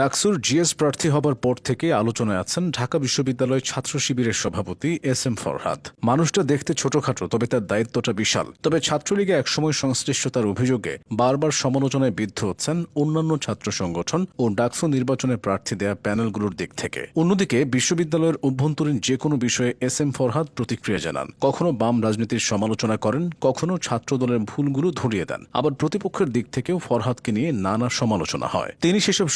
ডাকসুর জিএস প্রার্থী হবার পর থেকে আলোচনায় আছেন ঢাকা বিশ্ববিদ্যালয় ছাত্র শিবিরের সভাপতি এস এম ফরহাদ। মানুষটা দেখতে ছোটখাটো, তবে তার দায়িত্বটা বিশাল। তবে ছাত্রলীগে একসময় সংশ্লিষ্টতার অভিযোগে বারবার সমালোচনায় বিদ্ধ হচ্ছেন অন্যান্য ছাত্র সংগঠন ও ডাকসু নির্বাচনে প্রার্থী দেয়া প্যানেলগুলোর দিক থেকে। অন্যদিকে বিশ্ববিদ্যালয়ের অভ্যন্তরীণ যে কোনো বিষয়ে এস এম ফরহাদ প্রতিক্রিয়া জানান। কখনো বাম রাজনীতির সমালোচনা করেন, কখনো ছাত্রদলের ভুলগুলো ধরিয়ে দেন। আবার প্রতিপক্ষের দিক থেকেও ফরহাদকে নিয়ে নানা সমালোচনা হয়। তিনি সেসব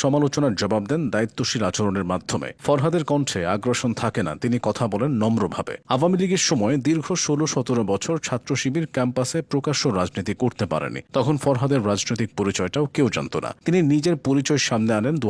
সমালোচনার জবাব দেন দায়িত্বশীল আচরণের মাধ্যমে। ফরহাদের কণ্ঠে আগ্রাসন থাকে না, তিনি কথা বলেন নম্রভাবে। আওয়ামী লীগের সময় দীর্ঘ ষোলো সতেরো বছর ছাত্র শিবির ক্যাম্পাসে প্রকাশ্য রাজনীতি করতে পারেনি। তখন ফরহাদের রাজনৈতিক পরিচয়টাও কেউ জানত না। তিনি নিজের পরিচয় সামনে আনেন দু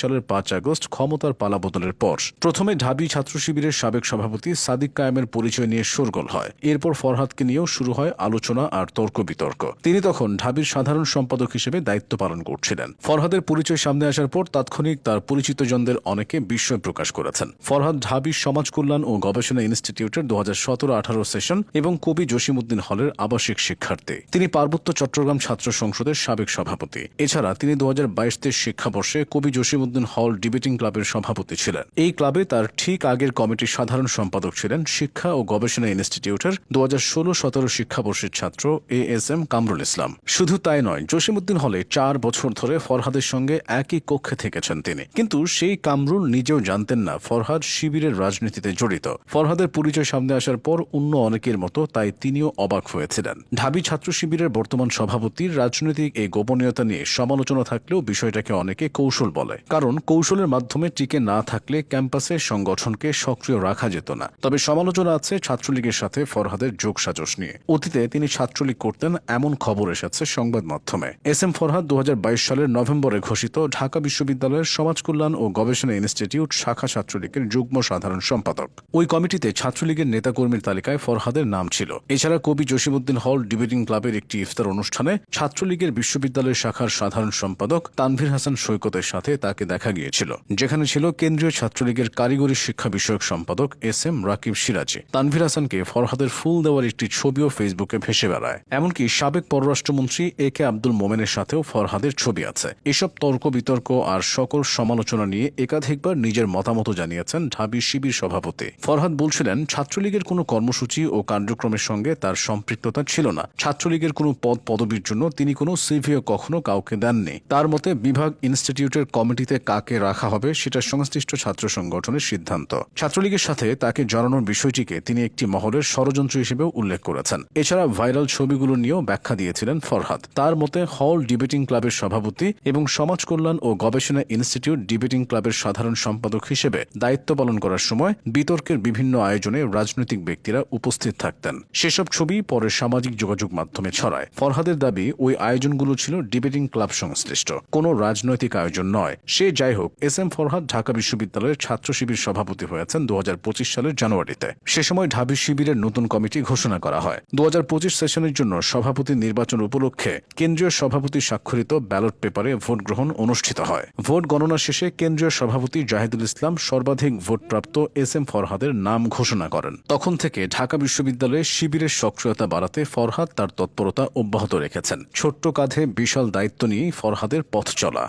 সালের পাঁচ আগস্ট ক্ষমতার পালাবদলের পর। প্রথমে ঢাবি ছাত্র শিবিরের সাবেক সভাপতি সাদিক কায়েমের পরিচয় নিয়ে শোরগোল হয়। এরপর ফরহাদকে নিয়েও শুরু হয় আলোচনা আর তর্ক বিতর্ক তিনি তখন ঢাবির সাধারণ সম্পাদক হিসেবে দায়িত্ব পালন করছিলেন। ফরহাদের পরিচয় সামনে আসার পর তাৎক্ষণিক তার পরিচিতজনদের অনেকে বিস্ময় প্রকাশ করেছেন। ফরহাদ ঢাবি, সমাজ কল্যাণ ও গবেষণা ইনস্টিটিউটের দু হাজার সতেরো আঠারো সেশন এবং কবি জসিমুদ্দিন হলের আবাসিক শিক্ষার্থী। তিনি পার্বত্য চট্টগ্রাম ছাত্র সংসদের সাবেক সভাপতি। এছাড়া তিনি দু হাজার বাইশ তেইশ শিক্ষাবর্ষে কবি জসিমুদ্দিন হল ডিবেটিং ক্লাবের সভাপতি ছিলেন। এই ক্লাবে তার ঠিক আগের কমিটির সাধারণ সম্পাদক ছিলেন শিক্ষা ও গবেষণা ইনস্টিটিউটের দু হাজার ষোলো সতেরো শিক্ষাবর্ষের ছাত্র A S M Kamrul Islam. শুধু তাই নয় জসিমুদ্দিন হলে চার বছর ধরে ফরহাদের সঙ্গে একই কক্ষে থেকেছেন তিনি। কিন্তু সেই কামরুল নিজেও জানতেন না ফরহাদ শিবিরের রাজনীতিতে জড়িত। ফরহাদের পরিচয় সামনে আসার পর অন্য অনেকের মতো তাই তিনিও অবাক হয়েছিলেন। ঢাবি ছাত্র শিবিরের বর্তমান সভাপতির রাজনৈতিক এই গোপনীয়তা নিয়ে সমালোচনা থাকলেও বিষয়টাকে অনেকে কৌশল বলে। কারণ কৌশলের মাধ্যমে টিকে না থাকলে ক্যাম্পাসে সংগঠনকে সক্রিয় রাখা যেত না। তবে সমালোচনা আছে ছাত্রলীগের সাথে ফরহাদের যোগ সাজস নিয়ে। অতীতে তিনি ছাত্রলীগ করতেন এমন খবর এসেছে সংবাদ মাধ্যমে। এস এম ফরহাদ দু হাজার বাইশ সালের নভেম্বরে ঘোষিত ঢাকা বিশ্ববিদ্যালয়ের সমাজ কল্যাণ ও গবেষণা ইনস্টিটিউট, শাখা ছাত্রলীগের যুগ্ম সাধারণ সম্পাদক। ওই কমিটিতে ছাত্রলীগের নেতাকর্মীর তালিকায় ফরহাদের নাম ছিল। এছাড়া কবি জসিমুদ্দিন হল ডিবেটিং ক্লাবের একটি ইফতার অনুষ্ঠানে ছাত্রলীগের বিশ্ববিদ্যালয় শাখার সাধারণ সম্পাদক তানভীর হাসান সৈকতের সাথে তাকে দেখা গিয়েছিল, যেখানে ছিল কেন্দ্রীয় ছাত্রলীগের কারিগরি শিক্ষা বিষয়ক সম্পাদক এস এম রাকিব সিরাজি। তানভীর হাসানকে ফরহাদের ফুল দেওয়ার একটি ছবিও ফেসবুকে ভেসে বেড়ায়। এমনকি সাবেক পররাষ্ট্রমন্ত্রী এ কে আব্দুল মোমেনের সাথেও ফরহাদের ছবি আছে। এসব তর্ক বিতর্ক আর সকল সমালোচনা নিয়ে একাধিকবার নিজের মতামত জানিয়েছেন ঢাবি শিবির সভাপতি। ফরহাদ বলছিলেন, ছাত্রলীগের কোনো কর্মসূচি ও কার্যক্রমের সঙ্গে তার সম্পৃক্ততা ছিল না। ছাত্রলীগের কোনো পদ পদবীর জন্য তিনি কোনো সিভিও কখনো কাউকে দেননি। তার মতে, বিভাগ ইনস্টিটিউটের কমিটিতে কাকে রাখা হবে সেটা সংশ্লিষ্ট ছাত্র সংগঠনের সিদ্ধান্ত। ছাত্রলীগের সাথে তাকে জড়ানোর বিষয়টিকে তিনি একটি মহলের ষড়যন্ত্র হিসেবেও উল্লেখ করেছেন। এছাড়া ভাইরাল ছবিগুলো নিয়েও ব্যাখ্যা দিয়েছিলেন ফরহাদ। তার মতে, হল ডিবেটিং ক্লাবের সভাপতি এবং সমাজ কল্যাণ ও গবেষণা ইনস্টিটিউট ডিবেটিং ক্লাবের সাধারণ সম্পাদক হিসেবে দায়িত্ব পালন করার সময় বিতর্কের বিভিন্ন আয়োজনে রাজনৈতিক ব্যক্তিরা উপস্থিত থাকতেন। সেসব ছবি পরে সামাজিক যোগাযোগ মাধ্যমে ছড়ায়। ফরহাদের দাবি, ওই আয়োজনগুলো ছিল ডিবেটিং ক্লাব সংশ্লিষ্ট। কোনো রাজনৈতিক আয়োজন নয়। সে যাই হোক, এস এম ফরহাদ ঢাকা বিশ্ববিদ্যালয়ের ছাত্র শিবির সভাপতি হয়েছেন দু হাজার পঁচিশ সালের জানুয়ারিতে। সে সময় ঢাবি শিবিরের নতুন কমিটি ঘোষণা করা হয়। দু হাজার পঁচিশ সেশনের জন্য সভাপতি নির্বাচন উপলক্ষে কেন্দ্রীয় সভাপতি স্বাক্ষরিত ব্যালট পেপারে ভোট গ্রহণ অনুষ্ঠিত হয় ভোট গণনা শেষে কেন্দ্রীয় সভাপতি জাহিদুল ইসলাম সর্বাধিক ভোটপ্রাপ্ত এস এম ফরহাদের নাম ঘোষণা করেন। তখন থেকে ঢাকা বিশ্ববিদ্যালয়ে শিবিরের সক্রিয়তা বাড়াতে ফরহাদ তার তৎপরতা অব্যাহত রেখেছেন। ছোট্ট কাঁধে বিশাল দায়িত্ব নিয়েই ফরহাদের পথ চলা।